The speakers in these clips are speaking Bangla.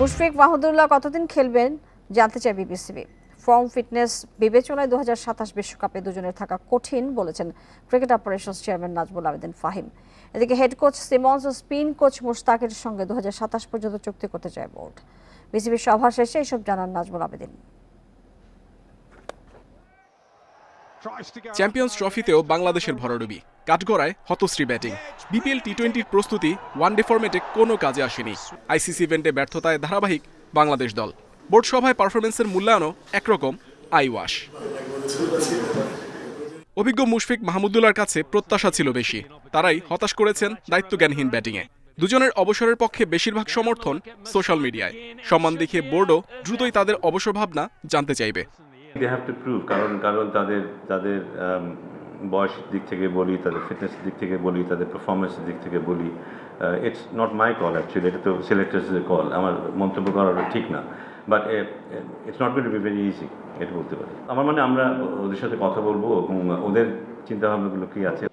মুশফিক মাহমুদুল্লাহ কতদিন খেলবেন জানতে চায় বিবিসিবি। ফর্ম, ফিটনেস বিবেচনায় দু বিশ্বকাপে দুজনের থাকা কঠিন বলেছেন cricket operations chairman Nazmul Abedin Fahim. এদিকে হেড কোচ সিমন্স ও স্পিন কোচ মুশতাকের সঙ্গে দুহাজার সাতাশ পর্যন্ত চুক্তি করতে চায় বোর্ড। বিসিবির সভা শেষে এসব জানান নাজমুল আবেদিন। চ্যাম্পিয়ন্স ট্রফিতেও বাংলাদেশের ভরাডুবি। কাঠগড়ায় হতশ্রী ব্যাটিং। বিপিএল টি টোয়েন্টির প্রস্তুতি ওয়ানডে ফরম্যাটে কোনো কাজে আসেনি। আইসিসি ইভেন্টে ব্যর্থতায় ধারাবাহিক বাংলাদেশ দল। বোর্ড সভায় পারফরমেন্সের মূল্যায়নও একরকম আই ওয়াশ অভিজ্ঞ মুশফিক মাহমুদুল্লার কাছে প্রত্যাশা ছিল বেশি। তারাই হতাশ করেছেন দায়িত্বজ্ঞানহীন ব্যাটিংয়ে। দুজনের অবসরের পক্ষে বেশিরভাগ সমর্থন সোশ্যাল মিডিয়ায়। সম্মান দেখিয়ে বোর্ডও দ্রুতই তাদের অবসর ভাবনা জানতে চাইবে। কারণ কারণ তাদের তাদের বয়সের দিক থেকে বলি, তাদের ফিটনেসের দিক থেকে বলি, তাদের পারফরমেন্সের দিক থেকে বলি it's not my call actually এটা তো সিলেক্টার্সের কল আমার মন্তব্য করাটা ঠিক না। But it's not going be very easy এটা বলতে পারি। আমার মানে আমরা ওদের সাথে কথা বলব এবং ওদের চিন্তাভাবনাগুলো কী আছে?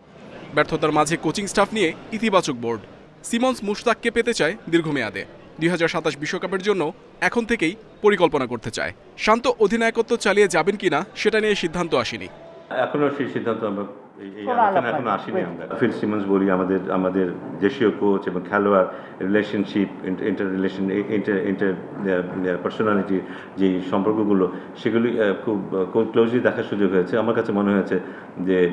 ব্যর্থতার মাঝে কোচিং স্টাফ নিয়ে ইতিবাচক বোর্ড। সিমন্স মুশতাককে পেতে চায় দীর্ঘমেয়াদে। দুই সাতাশ বিশ্বকাপের জন্য এখন থেকেই পরিকল্পনা করতে চায়। শান্ত অধিনায়কত্ব চালিয়ে যাবেন কিনা, সেটা নিয়ে সিদ্ধান্ত আসেনি। এখনও সেই সিদ্ধান্ত আমরা এই- আলোচনা এখনও। আসেনি আমরা। ফিল সিমন্স বলি আমাদের আমাদের দেশীয় কোচ এবং খেলোয়াড় relationship inter relation inter inter personality যে সম্পর্কগুলো সেগুলি খুব খুব ক্লোজলি দেখার সুযোগ হয়েছে। আমার কাছে মনে হয়েছে যে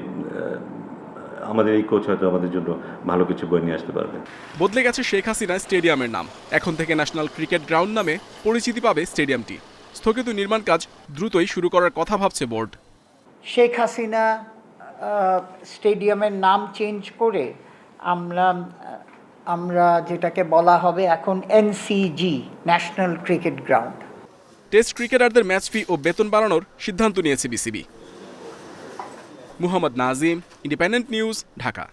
আমাদের এই কোচ হয়তো আমাদের জন্য ভালো কিছু বই নিয়ে আসতে পারবে। বদলে গেছে শেখ হাসিনা স্টেডিয়ামের নাম। এখন থেকে ন্যাশনাল ক্রিকেট গ্রাউন্ড নামে পরিচিতি পাবে স্টেডিয়ামটি। স্থগিত নির্মাণ কাজ দ্রুতই শুরু করার কথা ভাবছে বোর্ড। শেখ হাসিনা স্টেডিয়ামের নাম চেঞ্জ করে আমরা আমরা যেটাকে বলা হবে এখন NCG, national cricket ground. Test ক্রিকেটারদের ম্যাচ ফি ও বেতন বাড়ানোর সিদ্ধান্ত নিয়েছে BCB. Muhammad Nazim, independent news, Dhaka.